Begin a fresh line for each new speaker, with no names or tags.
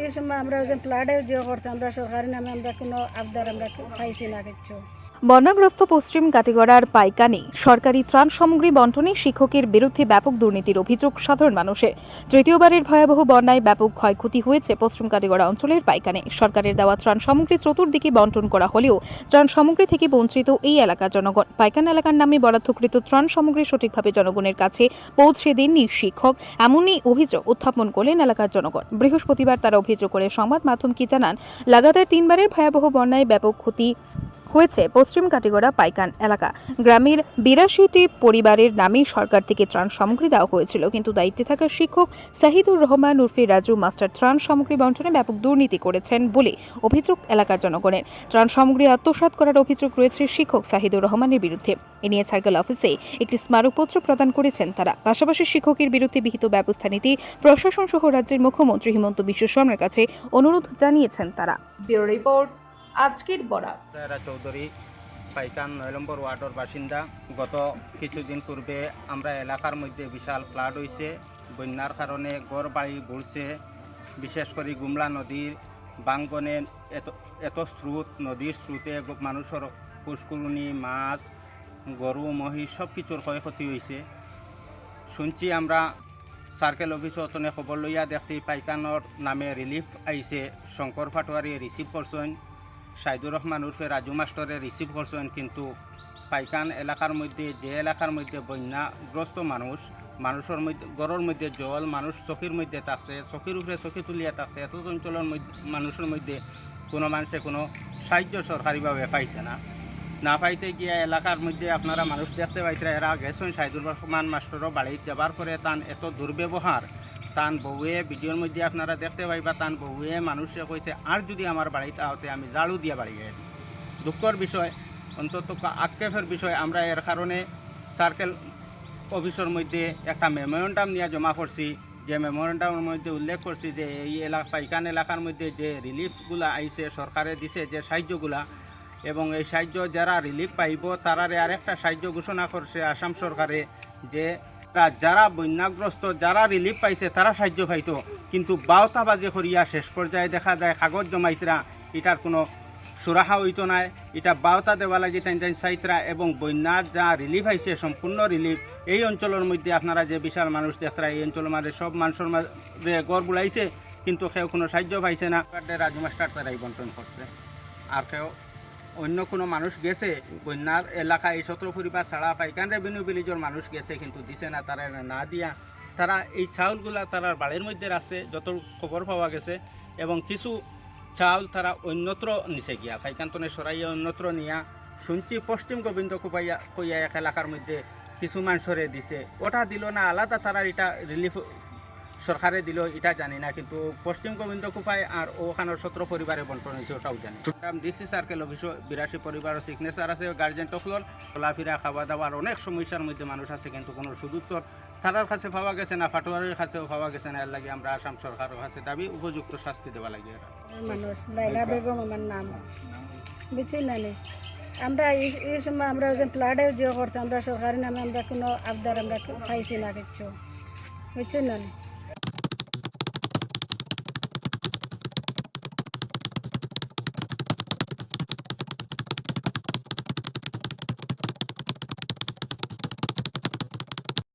এই সময় আমরা যে যে করছে, আমরা সরকারি নামে আমরা কোনো আবদার আমরা পাইছি না কিচ্ছু
বন্যাগ্রস্ত পশ্চিম কাটিগড়ার পাইকানি, সরকারি ত্রাণ সামগ্রী বন্টনে শিক্ষকের বিরুদ্ধে ব্যাপক দুর্নীতির অভিযোগ সাধারণ মানুষের তৃতীয়বারের ভয়াবহ বন্যায় ব্যাপক ক্ষয়ক্ষতি হয়েছে পশ্চিম কাটিগড়া অঞ্চলের পাইকানে। সরকারের দেওয়া ত্রাণ সামগ্রী চতুর্দিকে বন্টন করা হলেও ত্রাণ সামগ্রী থেকে বঞ্চিত এই এলাকার জনগণ। পাইকান এলাকার নামে বরাদ্দকৃত ত্রাণ সামগ্রী সঠিকভাবে জনগণের কাছে পৌঁছে দেননি শিক্ষক। এমনই অভিযোগ উত্থাপন করলেন এলাকার জনগণ। বৃহস্পতিবার তারা অভিযোগ করে সংবাদ মাধ্যমকে জানান, লাগাতার তিনবারের ভয়াবহ বন্যায় ব্যাপক ক্ষতি হয়েছে পশ্চিম কাটিগড়া পাইকান এলাকা। গ্রামের বিরাশিটি পরিবারের নামে সরকার থেকে ত্রাণ সামগ্রী দেওয়া হয়েছিল, কিন্তু দায়িত্বে থাকা শিক্ষক সাহিদুর রহমান উর্ফি রাজু মাস্টার ত্রাণ সামগ্রী বন্টনে ব্যাপক দুর্নীতি করেছেন বলে অভিযোগ এলাকার জনগণের। ত্রাণ সামগ্রী আত্মসাৎ করার অভিযোগ রয়েছে শিক্ষক সাহিদুর রহমানের বিরুদ্ধে। এ নিয়ে সার্কেল অফিসে একটি স্মারকপত্র প্রদান করেছেন তারা। পাশাপাশি শিক্ষকের বিরুদ্ধে বিহিত ব্যবস্থা নিতে প্রশাসন সহ রাজ্যের মুখ্যমন্ত্রী হিমন্ত বিশ্ব শর্মার কাছে অনুরোধ জানিয়েছেন তারা।
ব্যুরো রিপোর্ট আজকের
রায়রা চৌধুরী পাইকান নয় নম্বর ওয়ার্ডের বাসিন্দা। গত কিছুদিন পূর্বে আমরা এলাকার মধ্যে বিশাল ফ্লাড হয়েছে বন্যার কারণে গড় বাড়ি বুড়ছে বিশেষ করে গুমলা নদীর বাঙ্গনে এত এত স্রোত, নদীর স্রোতে মানুষের পুষ্কুরণী, মাছ, গরু মহিষ সব কিছুর ক্ষয়ক্ষতি হয়েছে শুনছি আমরা সার্কেল অফিসত অতনে খবর লইয়া দেখছি পাইকানোর নামে রিলিফ আইছে। শঙ্কর ফাটোয়ারি রিসিভ করছেন। সাইদুর রহমান উর্ফে রাজু মাস্টরে রিসিভ করছেন, কিন্তু পাইকান এলাকার মধ্যে, যে এলাকার মধ্যে বন্যাগ্রস্ত মানুষ, মানুষের মধ্যে, গড়ের মধ্যে জল, মানুষ চকির মধ্যে থাকছে, চকির উপরে চকি তুলিয়া থাকছে এত অঞ্চলের মধ্যে, মানুষের মধ্যে কোনো মানুষে কোনো সাহায্য সরকারিভাবে পাইছে না। না পাইতে গিয়া এলাকার মধ্যে আপনারা মানুষ দেখতে পাইতে, এরা গেছেন সাইদুর রহমান মাস্টরও বাড়িতে যাবার পরে, তান এত দুর্ব্যবহার তান বউয়ে, ভিডিওর মধ্যে আপনারা দেখতে পাইবা তান বউয়ে, মানুষে কইছে, আর যদি আমার বাড়িতে আহতে আমি জাড়ু দিয়া বাড়ি গেছি দুঃখর বিষয়, অন্তত আক্ষেপের বিষয়, আমরা এর কারণে সার্কেল অফিসের মধ্যে একটা মেমোরেন্ডাম নিয়ে জমা করছি। যে মেমোরেন্ডামের মধ্যে উল্লেখ করছি যে, এই এলাকা পাইকান এলাকার মধ্যে যে রিলিফগুলা আইছে, সরকারে দিছে যে সাহায্যগুলা, এবং এই সাহায্য যারা রিলিফ পাইব, তারারে আরেকটা সাহায্য ঘোষণা করছে আসাম সরকারে যে যারা বন্যাগ্রস্ত, যারা রিলিফ পাইছে, তারা সাহায্য পাইতো। কিন্তু বাউতাবাজি করিয়া শেষ পর্যায়ে দেখা যায় কাগজ জমাইতরা, এটার কোনো সুরাহা হইতো নাই। এটা বাউতা দেওয়া লাগে তাই তাই এবং বন্যার যা রিলিফ আইছে, সম্পূর্ণ রিলিফ এই অঞ্চলের মধ্যে আপনারা যে বিশাল মানুষ দেখরা এই অঞ্চলের মাঝে সব মানুষের মাঝে গড় বুলাইছে, কিন্তু কেউ কোনো সাহায্য পাইছে না। রাজু মাস্টার তারাই বন্টন করছে। আর কেউ অন্য কোনো মানুষ গেছে, বন্যার এলাকায় এই সতেরো পরিবার ছাড়া পাইকান রেভিনিউ ভিলেজের মানুষ গেছে, কিন্তু দিছে না, তারা না দিয়া। তারা এই চাউলগুলা তারা বাড়ির মধ্যে রাখছে, যত খবর পাওয়া গেছে, এবং কিছু চাউল তারা অন্যত্র নিচে গিয়া পাইকান্তনে সরাইয়া অন্যত্র নিয়া, শুনছি পশ্চিম গোবিন্দ কুপাইয়া কইয়া এক এলাকার মধ্যে কিছু মানুষরে দিছে। ওটা দিল না, আলাদা তারা এটা রিলিফ সরকারে দিল এটা জানি না, কিন্তু পশ্চিম গোবিন্দ কুপাই আর ওখানের সতেরো পরিবারে বন্টন হয়েছে, ওটাও জানি। ডিসি সার্কেল অফিস বিরাশি পরিবারের সিগনেচার আছে গার্জেন টকলর চলাফেরা খাওয়া দাওয়ার অনেক সমস্যার মধ্যে মানুষ আছে, কিন্তু কোনো সুদুত্তর তারার কাছে পাওয়া গেছে না ফাটোয়ারের কাছেও পাওয়া গেছে না, এর লাগে আমরা আসাম সরকারের কাছে দাবি, উপযুক্ত শাস্তি দেওয়া লাগে
মানুষ, লাইলা বেগম আমার নাম। আমরা এই সময় আমরা যে ফ্লাডে যে করছে, আমরা সরকারি নামে আমরা কোনো আবদার আমরা পাইছি না কিচ্ছু বুঝছেন নি?